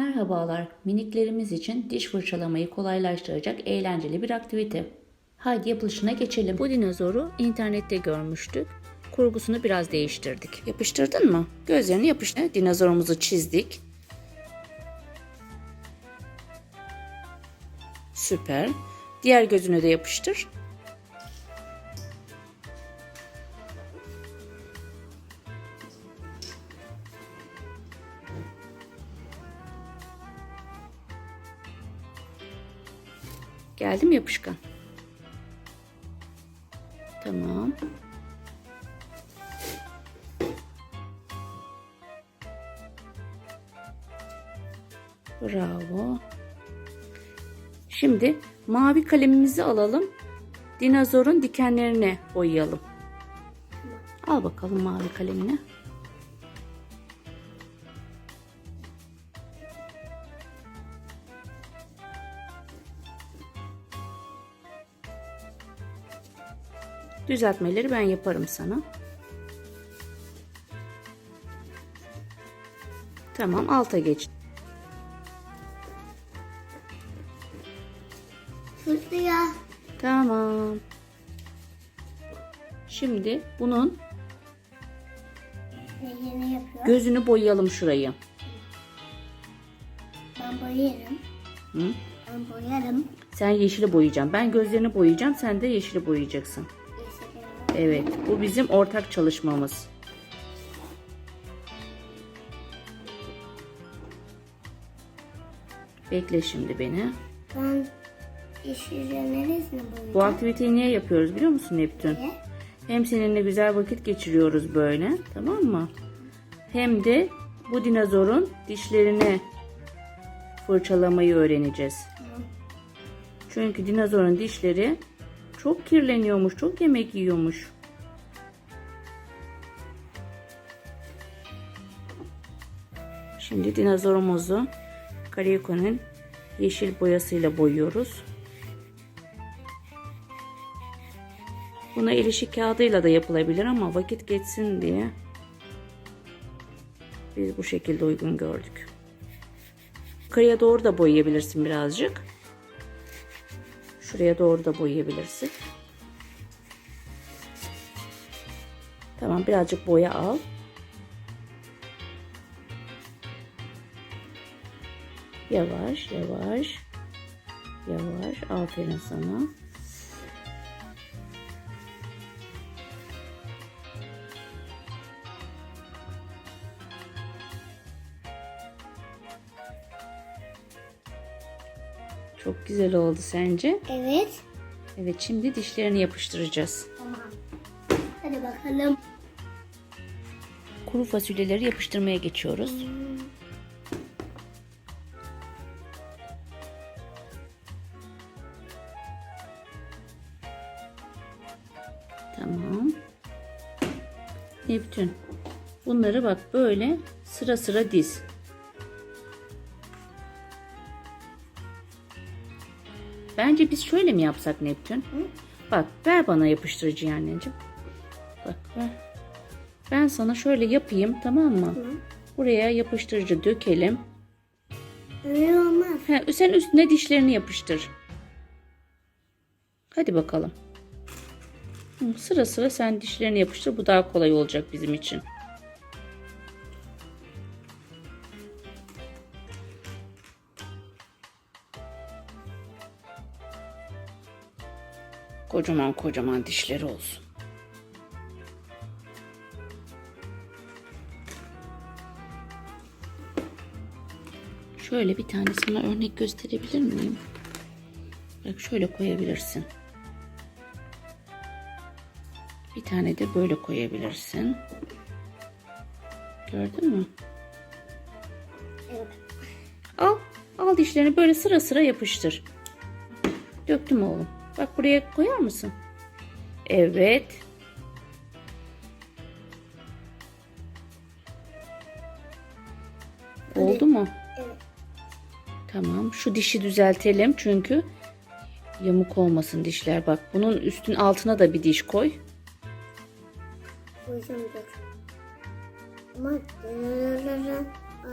Merhabalar, miniklerimiz için diş fırçalamayı kolaylaştıracak eğlenceli bir aktivite. Haydi yapılışına geçelim. Bu dinozoru internette görmüştük. Kurgusunu biraz değiştirdik. Yapıştırdın mı? Gözlerini yapıştır. Dinozorumuzu çizdik. Süper. Diğer gözünü de yapıştır. Geldi mi yapışkan? Tamam. Bravo. Şimdi mavi kalemimizi alalım. Dinozorun dikenlerine boyayalım. Al bakalım mavi kalemini. Düzeltmeleri ben yaparım sana. Tamam alta geç. Fırlıyor. Tamam. Şimdi bunun gözünü boyayalım şurayı. Ben boyarım. Hı? Ben boyarım. Sen yeşili boyayacaksın. Ben gözlerini boyayacağım. Sen de yeşili boyayacaksın. Evet. Bu bizim ortak çalışmamız. Bekle şimdi beni. Ben? Bu aktiviteyi niye yapıyoruz biliyor musun Neptün? Niye? Hem seninle güzel vakit geçiriyoruz böyle. Tamam mı? Hem de bu dinozorun dişlerini fırçalamayı öğreneceğiz. Çünkü dinozorun dişleri çok kirleniyormuş, çok yemek yiyormuş. Şimdi dinozorumuzu Kariko'nun yeşil boyasıyla boyuyoruz. Buna el işi kağıdıyla da yapılabilir ama vakit geçsin diye biz bu şekilde uygun gördük. Yukarıya doğru da boyayabilirsin birazcık. Şuraya doğru da boyayabilirsin. Tamam birazcık boya al. Yavaş yavaş. Yavaş. Aferin sana. Çok güzel oldu sence? Evet. Evet şimdi dişlerini yapıştıracağız. Tamam. Hadi bakalım. Kuru fasulyeleri yapıştırmaya geçiyoruz. Tamam. Neptün. Bunları bak böyle sıra sıra diz. Bence biz şöyle mi yapsak Neptün? Bak ver bana yapıştırıcıyı anneciğim. Bak ver. Ben sana şöyle yapayım tamam mı? Buraya yapıştırıcı dökelim. Öyle olmaz. He, sen üstüne dişlerini yapıştır. Hadi bakalım. Hı, Sıra sıra sen dişlerini yapıştır. Bu daha kolay olacak bizim için. Kocaman kocaman dişleri olsun. Şöyle bir tane sana örnek gösterebilir miyim? Bak şöyle koyabilirsin. Bir tane de böyle koyabilirsin. Gördün mü? Evet. Al, al dişlerini böyle sıra sıra yapıştır. Döktüm oğlum. Bak buraya koyar mısın? Evet. Oldu mu? Evet. Tamam. Şu dişi düzeltelim çünkü yamuk olmasın dişler. Bak bunun üstün altına da bir diş koy. Boyayacağım dur. Ama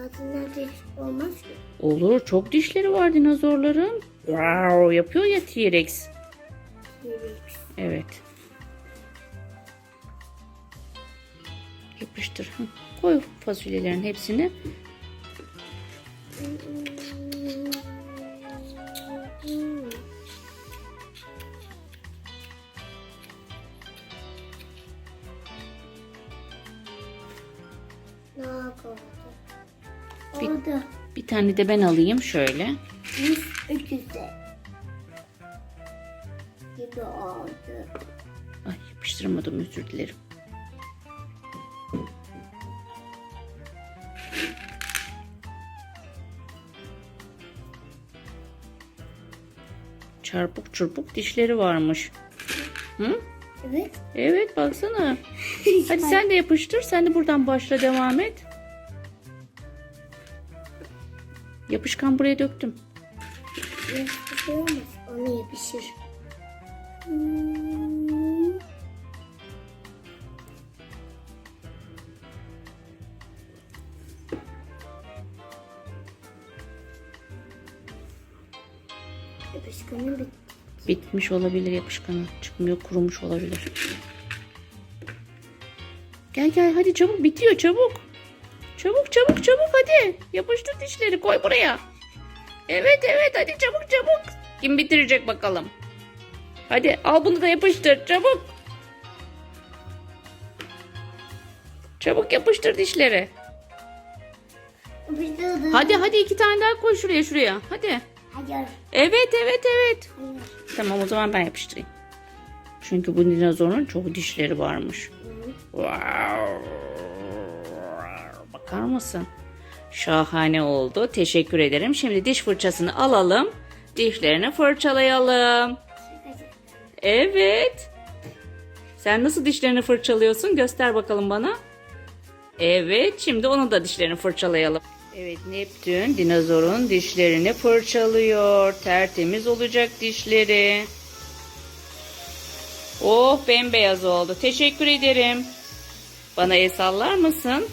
Ağzından diş olmaz ki. Olur çok dişleri var dinozorların. Wow yapıyor ya T-Rex. Evet. Yapıştır. Koy fasulyelerin hepsini. Bir- Oldu. Bir tane de ben alayım şöyle. Yüz öküzü. Gibi oldu. Ay yapıştıramadım özür dilerim. Çarpık çırpık dişleri varmış. Hı? Evet. Evet baksana. Hadi sen de yapıştır. Sen de buradan başla devam et. Yapışkan buraya döktüm. Olmaz. Onu yapışır. Yapışkanı bit. Bitmiş olabilir yapışkanı. Çıkmıyor kurumuş olabilir. Gel gel hadi çabuk bitiyor çabuk. Çabuk çabuk çabuk hadi. Yapıştır dişleri koy buraya. Evet evet hadi çabuk çabuk. Kim bitirecek bakalım. Hadi al bunu da yapıştır çabuk. Çabuk yapıştır dişleri. Hadi hadi iki tane daha koy şuraya şuraya. Hadi. Hayır. Evet evet evet. Hayır. Tamam o zaman ben yapıştırayım. Çünkü bu dinozorun çok dişleri varmış. Wow. Bakar mısın? Şahane oldu. Teşekkür ederim. Şimdi diş fırçasını alalım. Dişlerini fırçalayalım. Evet. Sen nasıl dişlerini fırçalıyorsun? Göster bakalım bana. Evet, şimdi onun da dişlerini fırçalayalım. Evet, Neptün dinozorun dişlerini fırçalıyor. Tertemiz olacak dişleri. Oh, bembeyaz oldu. Teşekkür ederim. Bana el sallar mısın?